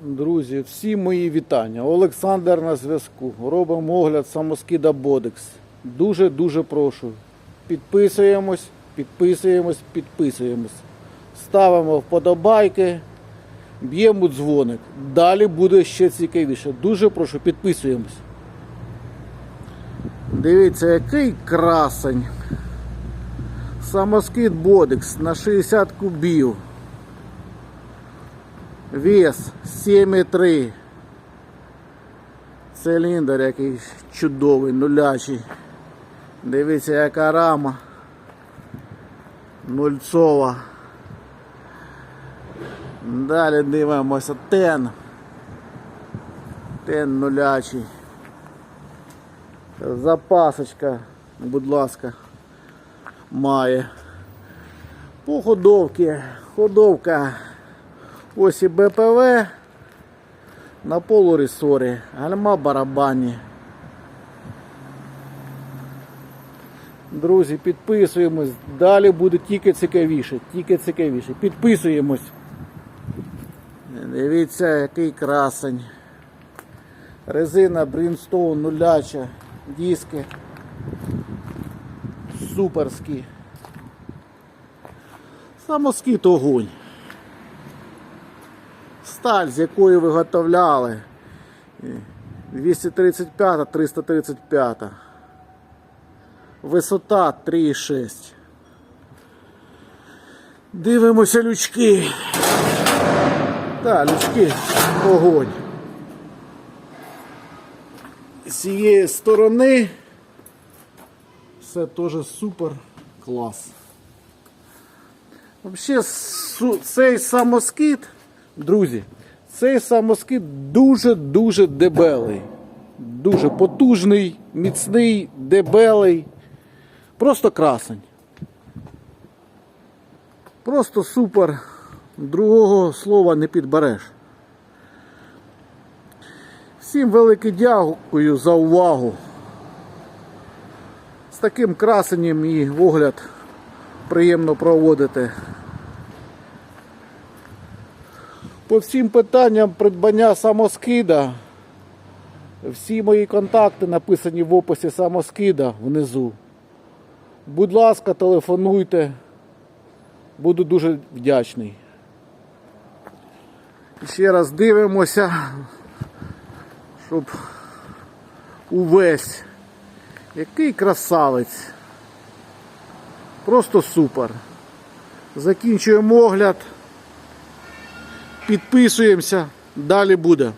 Друзі, всі мої вітання. Олександр на зв'язку. Робимо огляд самоскида Бодекс. Дуже-дуже прошу. Підписуємось, підписуємось, підписуємось. Ставимо вподобайки, б'ємо дзвоник. Далі буде ще цікавіше. Дуже прошу, підписуємось. Дивіться, який красень. Самоскид Бодекс на 60 кубів. Вес 7,3. Циліндр який чудовий, нулячий. Дивіться, яка рама. Нульцова. Далі дивимося тен. Тен нулячий. Запасочка, будь ласка, має. По ходовці. Ходовка. Ось і БПВ на полуресорі, гальма барабані. Друзі, підписуємось. Далі буде тільки цікавіше, тільки цікавіше. Підписуємось. Дивіться, який красень. Резина Brimstone нуляча, диски. Суперські. Самоскіт огонь. Сталь, з якої виготовляли 235 335 Висота 3,6. Дивимося лючки. Так, лючки огонь. З цієї сторони все теж супер клас. Взагалі, цей самоскид, друзі, цей самоскид дуже-дуже дебелий. Дуже потужний, міцний, дебелий. Просто красень. Просто супер. Другого слова не підбереш. Всім велике дякую за увагу. З таким красенням і огляд приємно проводити. По всім питанням придбання самоскида. Всі мої контакти написані в описі самоскида внизу. Будь ласка, телефонуйте. Буду дуже вдячний. Ще раз дивимося, щоб увесь. Який красавець. Просто супер. Закінчуємо огляд. Підписуємося. Далі буде.